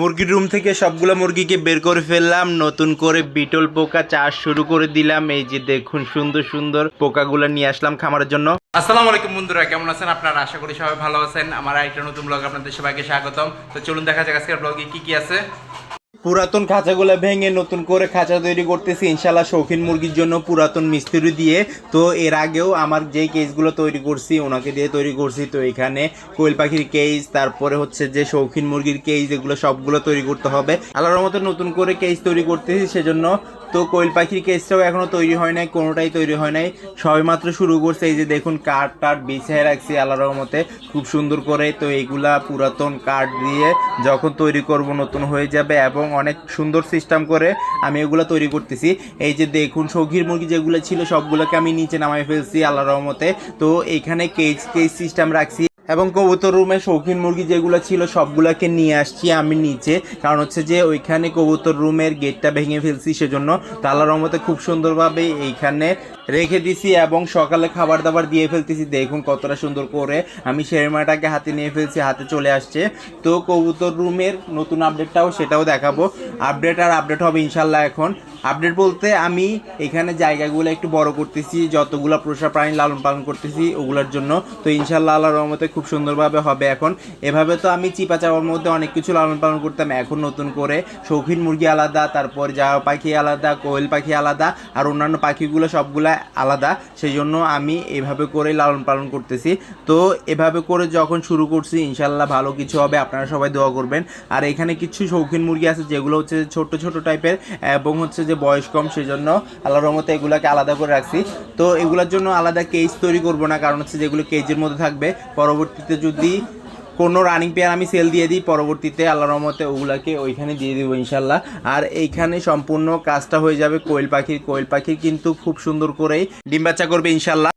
মুরগির রুম থেকে সবগুলো মুরগিকে বের করে ফেললাম, নতুন করে বিটল পোকা চাষ শুরু করে দিলাম। এই যে দেখুন, সুন্দর সুন্দর পোকাগুলো নিয়ে আসলাম খামারের জন্য। আসসালামু আলাইকুম বন্ধুরা, কেমন আছেন আপনারা? আশা করি সবাই ভালো আছেন। আমার একটা নতুন ব্লগ আপনাদের সবাইকে স্বাগতম। তো চলুন দেখা যাক আজকের ব্লগে কি কি আছে। পুরাতন খাঁচাগুলো ভেঙে নতুন করে খাঁচা তৈরি করতেছি। ইনশাল্লাহ শৌখিন মুরগির জন্য পুরাতন মিস্ত্রি দিয়ে। তো এর আগেও আমার যেই কেসগুলো তৈরি করছি, ওনাকে দিয়ে তৈরি করছি। তো এখানে কোয়েল পাখির কেস, তারপরে হচ্ছে যে শৌখিন মুরগির কেস, এগুলো সবগুলো তৈরি করতে হবে। আল্লাহর মতো নতুন করে কেস তৈরি করতেছি সেজন্য। তো কোয়েল পাখির কেসটাও এখনও তৈরি হয় নাই, কোনোটাই তৈরি হয় নাই। সবে মাত্র শুরু করছে, এই যে দেখুন কাঠ টাট বিছিয়ে রাখছি আল্লাহর রহমতে। খুব সুন্দর করে তো এইগুলা পুরাতন কাঠ দিয়ে যখন তৈরি করব নতুন হয়ে যাবে এবং অনেক সুন্দর সিস্টেম করে আমি এগুলো তৈরি করতেছি। এই যে দেখুন সৌখির মুরগি যেগুলো ছিল, সবগুলোকে আমি নিচে নামাই ফেলছি আল্লাহ রহমতে। তো এখানে কেজ কেজ সিস্টেম রাখছি। এবং কবুতর রুমে শৌখিন মুরগি যেগুলো ছিল, সবগুলোকে নিয়ে আসছি আমি নিচে। কারণ হচ্ছে যে ওইখানে কবুতর রুমের গেটটা ভেঙে ফেলছি, সেজন্য তালার রহমতে খুব সুন্দরভাবে এইখানে রেখে দিছি এবং সকালে খাবার দাবার দিয়ে ফেলতেছি। দেখুন কতটা সুন্দর করে আমি শেরমাটাকে হাতে নিয়ে ফেলছি, হাতে চলে আসছে। তো কবুতর রুমের নতুন আপডেটটাও সেটাও দেখাবো। আপডেট আর আপডেট হবে ইনশাল্লাহ এখন। আপডেট বলতে আমি এখানে জায়গাগুলো একটু বড় করতেছি, যতগুলো পোষা প্রাণী লালন পালন করতেছি, ওগুলোর জন্য। তো ইনশাল্লাহ আল্লাহ রহমতে খুব সুন্দরভাবে হবে এখন। এভাবে তো আমি চিপা চাপার মধ্যে অনেক কিছু লালন পালন করতাম, এখন নতুন করে শৌখিন মুরগি আলাদা, তারপর জাওয়া পাখি আলাদা, কোয়েল পাখি আলাদা, আর অন্যান্য পাখিগুলো সবগুলো আলাদা। সেই জন্য আমি এভাবে করে লালন পালন করতেছি। তো এভাবে করে যখন শুরু করছি ইনশাল্লাহ ভালো কিছু হবে, আপনারা সবাই দোয়া করবেন। আর এখানে কিছু শৌখিন মুরগি আছে, যেগুলো হচ্ছে ছোট ছোট টাইপের এবং হচ্ছে যে বয়স কম, সেজন্য আল্লাহর রহমতে এগুলাকে আলাদা করে রাখছি। তো এগুলোর জন্য আলাদা কেজ তৈরি করব না, কারণ হচ্ছে যেগুলো কেজের মধ্যে থাকবে। পরবর্তীতে যদি কোনো রানিং পেয়ার আমি সেল দিয়ে দিই, পরবর্তীতে আল্লাহ রহমতে ওগুলাকে ওইখানে দিয়ে দেবো ইনশাল্লাহ আর এইখানে সম্পূর্ণ কাজটা হয়ে যাবে কোয়েল পাখির। কোয়েল পাখির কিন্তু খুব সুন্দর করেই ডিম বাচ্চা করবে ইনশাল্লাহ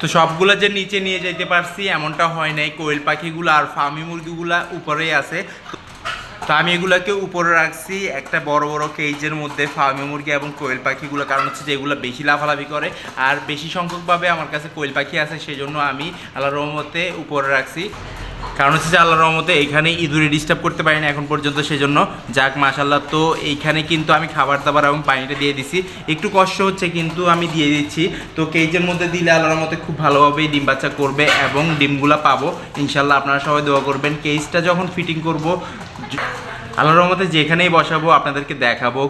তো সবগুলো যে নিচে নিয়ে যেতে পারছি, এমনটা হয় নাই। কোয়েল পাখিগুলো আর ফার্মি মুরগিগুলা উপরেই আছে। তো- তো আমি এগুলাকে উপরে রাখছি, একটা বড় বড় কেজের মধ্যে ফার্মে মুরগি এবং কোয়েল পাখিগুলো, কারণ হচ্ছে যে এগুলো বেশি লাফালাফি করে। আর বেশি সংখ্যকভাবে আমার কাছে কোয়েল পাখি আছে সেই জন্য আমি আল্লাহ রহমতে উপরে রাখছি। কারণ হচ্ছে যে আল্লাহ রহমতে এখানে ইঁদুরে ডিস্টার্ব করতে পারি না এখন পর্যন্ত, সেজন্য যাক মাশাল্লাহ তো এইখানে কিন্তু আমি খাবার দাবার এবং পানিটা দিয়ে দিছি। একটু কষ্ট হচ্ছে, কিন্তু আমি দিয়ে দিচ্ছি। তো কেজের মধ্যে দিলে আল্লাহর রহমতে খুব ভালোভাবেই ডিম বাচ্চা করবে এবং ডিমগুলো পাবো। ইনশাল্লাহ আপনারা সবাই দোয়া করবেন। কেজটা যখন ফিটিং করব আল্লাহ রহমতে যেখানেই বসাবো, আপনাদেরকে দেখাবো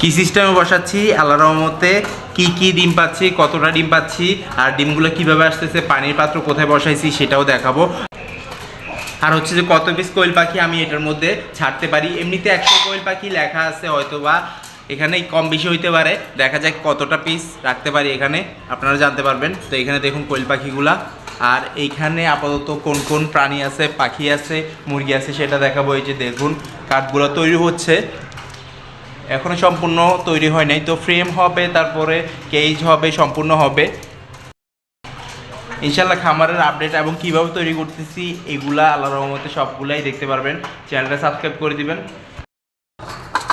কি সিস্টেমে বসাচ্ছি আল্লাহ রহমতে কি কি ডিম পাচ্ছি, কতটা ডিম পাচ্ছি, আর ডিমগুলো কীভাবে আসতেছে, পানির পাত্র কোথায় বসাইছি সেটাও দেখাবো। আর হচ্ছে যে কত পিস কোয়েল পাখি আমি এটার মধ্যে ছাড়তে পারি, এমনিতে একশো কোয়েল পাখি লেখা আছে হয়তো বা এখানে কম বেশি হইতে পারে, দেখা যাক কতটা পিস রাখতে পারি এখানে, আপনারা জানতে পারবেন। তো এখানে দেখুন কোয়েল পাখিগুলা। আর এইখানে আপাতত কোন কোন প্রাণী আছে, পাখি আছে, মুরগি আছে সেটা দেখাবো, এই যে দেখুন, কাঠগুলো তৈরি হচ্ছে। এখনও সম্পূর্ণ তৈরি হয় নাই, তো ফ্রেম হবে, তারপরে কেজ হবে, সম্পূর্ণ হবে। ইনশাল্লাহ খামারের আপডেট এবং কীভাবে তৈরি করতেছি, এগুলা আল্লাহ রহমতে সবগুলাই দেখতে পারবেন। চ্যানেলটা সাবস্ক্রাইব করে দিবেন।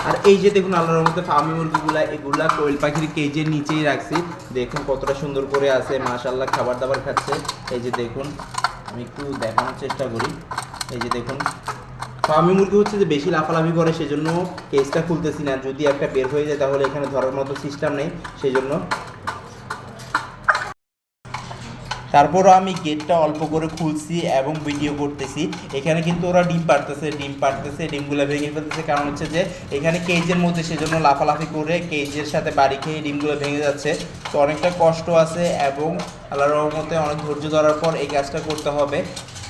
আর এই যে দেখুন আল্লাহর মধ্যে ফার্মি মুরগিগুলা, এগুলা কোয়েল পাখির কেজের নিচেই রাখছি। দেখুন কতটা সুন্দর করে আছে মাশাল্লাহ খাবার দাবার খাচ্ছে। এই যে দেখুন, আমি একটু দেখানোর চেষ্টা করি। এই যে দেখুন, ফার্মি মুরগি হচ্ছে যে বেশি লাফালাফি করে, সেজন্য কেজটা খুলতেছি না। যদি একটা বের হয়ে যায়, তাহলে এখানে ধরার মতো সিস্টেম নেই সেই জন্য তারপরও আমি গেটটা অল্প করে খুলছি এবং ভিডিও করতেছি। এখানে কিন্তু ওরা ডিম পারতেছে ডিম পারতেছে ডিমগুলো ভেঙে ফেলতেছে। কারণ হচ্ছে যে, এখানে কেজের মধ্যে সেজন্য লাফালাফি করে কেজের সাথে বাড়ি খেয়ে ডিমগুলো ভেঙে যাচ্ছে। তো অনেকটা কষ্ট আছে এবং আল্লাহ রহমতে অনেক ধৈর্য ধরার পর এই কাজটা করতে হবে।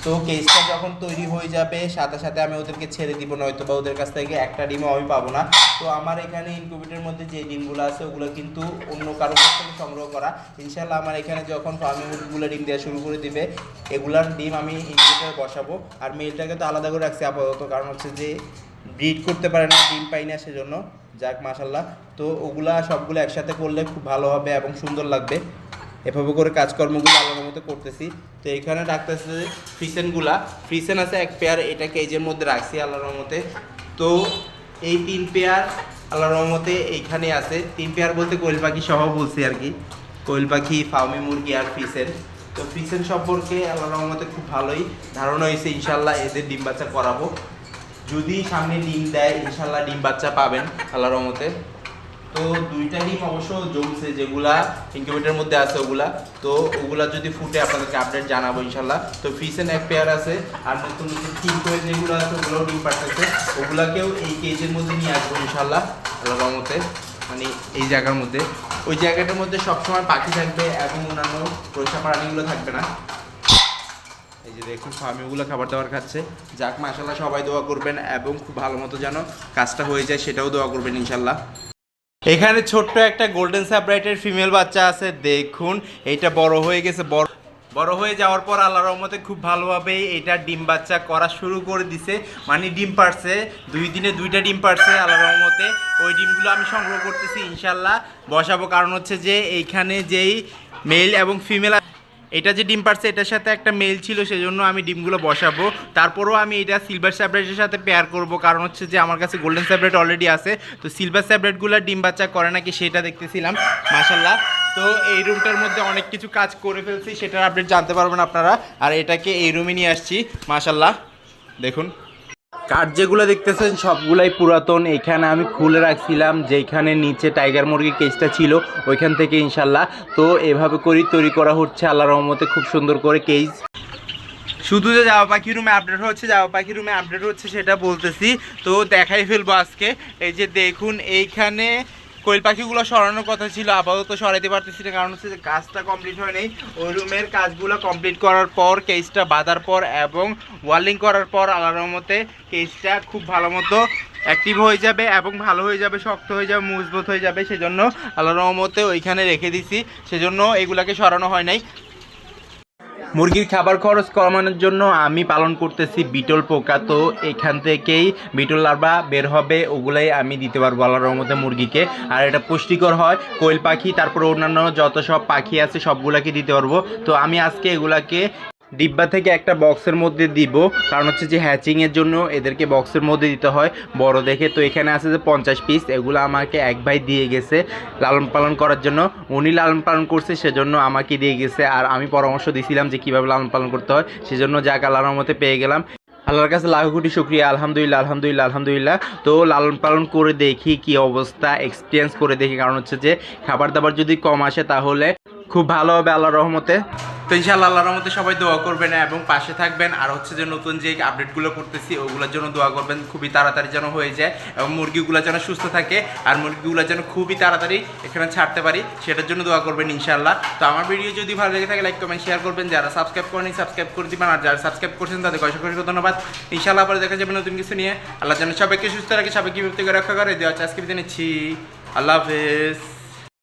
তো কেসটা যখন তৈরি হয়ে যাবে, সাথে সাথে আমি ওদেরকে ছেড়ে দিব, নয়তো বা ওদের কাছ থেকে একটা ডিমও আমি পাবো না। তো আমার এখানে ইনকিউবেটের মধ্যে যে ডিমগুলো আছে, ওগুলো কিন্তু অন্য কারও কাছ থেকে সংগ্রহ করা। ইনশাল্লাহ আমার এখানে যখন ফার্মে মুরগিগুলো ডিম দেওয়া শুরু করে দিবে, এগুলার ডিম আমি ইনকিউবেটারে বসাবো। আর মেলটাকে তো আলাদা করে রাখছি আপাতত, কারণ হচ্ছে যে ব্রিড করতে পারে না, ডিম পাই না সেজন্য। যাক মাশাল্লাহ তো ওগুলা সবগুলো একসাথে করলে খুব ভালো হবে এবং সুন্দর লাগবে। এভাবে করে কাজকর্মগুলো আলাদার মতো করতেছি। তো এখানে রাখতেছে ফ্রিসেনগুলা ফ্রিসেন আছে এক পেয়ার, এটা কেজের মধ্যে রাখছি আল্লাহর রহমতে। তো এই তিন পেয়ার আল্লাহর রহমতে এইখানে আছে। তিন পেয়ার বলতে কোয়েল পাখি সহ বলছি আর কি। কোয়েল পাখি ফার্মি মুরগি আর ফ্রিসেন তো ফ্রিসেন সম্পর্কে আল্লাহর রহমতে খুব ভালোই ধারণা হয়েছে ইনশাল্লাহ এদের ডিম বাচ্চা করাবো। যদি সামনে ডিম দেয় ইনশাল্লাহ ডিম বাচ্চা পাবেন আল্লাহর রহমতে। তো দুইটা ডিম অবশ্য জমছে, যেগুলা ইনকিউবেটারের মধ্যে আছে ওগুলা। তো ওগুলা যদি ফুটে আপনাদেরকে আপডেট জানাব ইনশাল্লাহ। তো ফিসেন এক পেয়ার আছে, আর নতুন নতুন তিন করে যেগুলো আছে, ওগুলোও ডিম পাঠাচ্ছে ওগুলাকেও এই কেজের মধ্যে নিয়ে আসব ইনশাল্লাহ, আল্লাহর রহমতে। মানে এই জায়গার মধ্যে। ওই জায়গাটার মধ্যে সবসময় পাখি থাকবে এবং অন্যান্য পয়সা প্রাণীগুলো থাকবে না। এই যে দেখুন ফার্মিগুলো খাবার দাবার খাচ্ছে। যাক মাসাল্লাহ সবাই দোয়া করবেন এবং খুব ভালো মতো যেন কাজটা হয়ে যায়, সেটাও দোয়া করবেন ইনশাল্লাহ। এখানে ছোট্ট একটা গোল্ডেন সাবরাইটের ফিমেল বাচ্চা আছে, দেখুন এটা বড় হয়ে গেছে, বড় বড় হয়ে যাওয়ার পর আল্লাহ রহমতে খুব ভালোভাবে এটা ডিম বাচ্চা করা শুরু করে দিছে। মানে ডিম পারছে, দুই দিনে দুইটা ডিম পারছে আল্লাহ রহমতে। ওই ডিমগুলো আমি সংগ্রহ করতেছি ইনশাল্লাহ বসাবো কারণ হচ্ছে যে এইখানে যেই মেল এবং ফিমেল এটা যে ডিম পারছে, এটার সাথে একটা মেল ছিল, সেজন্য আমি ডিমগুলো বসাবো। তারপরও আমি এটা সিলভার স্যাবলেটের সাথে পেয়ার করব, কারণ হচ্ছে যে আমার কাছে গোল্ডেন স্যাবলেট অলরেডি আছে। তো সিলভার স্যাবলেটগুলো ডিম বাচ্চা করে নাকি সেটা দেখতেছিলাম মাসাল্লাহ তো এই রুমটার মধ্যে অনেক কিছু কাজ করে ফেলছি, সেটার আপডেট জানতে পারবেন আপনারা। আর এটাকে এই রুমে নিয়ে আসছি মাসাল্লাহ দেখুন। কাঠ যেগুলো দেখতেছেন, সবগুলাই পুরাতন। এখানে আমি খুলে রাখছিলাম, যেখানে নিচে টাইগার মুরগির কেসটা ছিল, ওইখান থেকে ইনশাল্লাহ। তো এভাবে করেই তৈরি করা হচ্ছে আল্লাহ রহমতে খুব সুন্দর করে কেস শুধু যে যাওয়া পাখি রুমে আপডেট হচ্ছে যাওয়া পাখি রুমে আপডেট হচ্ছে সেটা বলতেছি। তো দেখাই ফেলব আজকে। এই যে দেখুন, এইখানে কোয়েল পাখিগুলো সরানোর কথা ছিল, আপাতত সরাইতে পারতেছি না, কারণ হচ্ছে কাজটা কমপ্লিট হয় নাই ওই রুমের কাজগুলো কমপ্লিট করার পর কেসটা বাঁধার পর এবং ওয়ালিং করার পর আলাদার মতে কেসটা খুব ভালো মতো অ্যাক্টিভ হয়ে যাবে এবং ভালো হয়ে যাবে, শক্ত হয়ে যাবে, মজবুত হয়ে যাবে। সেজন্য আল্লাহ রহমতে ওইখানে রেখে দিছি। সেজন্য এগুলাকে সরানো হয় নাই। মুরগির খাবার খরচ কমানোর জন্য আমি পালন করতেছি বিটল পোকা। তো এখান থেকেই বিটল লার্ভা বের হবে, ওগুলাই আমি দিতে পারব আল্লাহর মধ্যে মুরগিকে। আর এটা পুষ্টিকর হয়, কোয়েল পাখি, তারপর অন্যান্য যত সব পাখি আছে, সবগুলাকে দিতে পারব। তো আমি আজকে এগুলাকে ডিব্বা থেকে একটা বক্সের মধ্যে দিব। কারণ হচ্ছে যে হ্যাচিংয়ের জন্য এদেরকে বক্সের মধ্যে দিতে হয়। বড় দেখে তো এখানে আছে যে পঞ্চাশ পিস এগুলো আমাকে এক ভাই দিয়ে গেছে লালন পালন করার জন্য। উনি লালন পালন করছে, সেজন্য আমাকে দিয়ে গেছে। আর আমি পরামর্শ দিয়েছিলাম যে কীভাবে লালন পালন করতে হয়, সেজন্য যাক আল্লাহর মতে পেয়ে গেলাম। আল্লাহর কাছে লাখ কোটি শুক্রিয়া, আলহামদুলিল্লাহ আলহামদুলিল্লাহ আলহামদুলিল্লাহ। তো লালন পালন করে দেখি কি অবস্থা এক্সপিরিয়েন্স করে দেখি। কারণ হচ্ছে যে খাবার দাবার যদি কম আসে তাহলে খুব ভালো হবে আল্লাহর রহমতে। তো ইনশাআল্লাহ আল্লাহর রহমতে সবাই দোয়া করবেন এবং পাশে থাকবেন। আর হচ্ছে যে নতুন যে আপডেটগুলো করতেছি, ওগুলোর জন্য দোয়া করবেন। খুবই তাড়াতাড়ি যেন হয়ে যায় এবং মুরগিগুলো যেন সুস্থ থাকে। আর মুরগিগুলো যেন খুবই তাড়াতাড়ি এখানে ছাড়তে পারি, সেটার জন্য দোয়া করবেন ইনশাআল্লাহ। তো আমার ভিডিও যদি ভালো লেগে থাকে লাইক কমেন্ট শেয়ার করবেন। যারা সাবস্ক্রাইব করেনি সাবস্ক্রাইব করে দিবেন। আর যারা সাবস্ক্রাইব করছেন তাদের অসংখ্য অসংখ্য ধন্যবাদ। ইনশাআল্লাহ পরে দেখা যাবে নতুন কিছু নিয়ে। আল্লাহ যেন সবাইকে সুস্থ রাখে, সবাইকে বিপত্তি করে, রক্ষা করে। দেওয়া আজকে বিদায় আল্লাহ হাফেজ।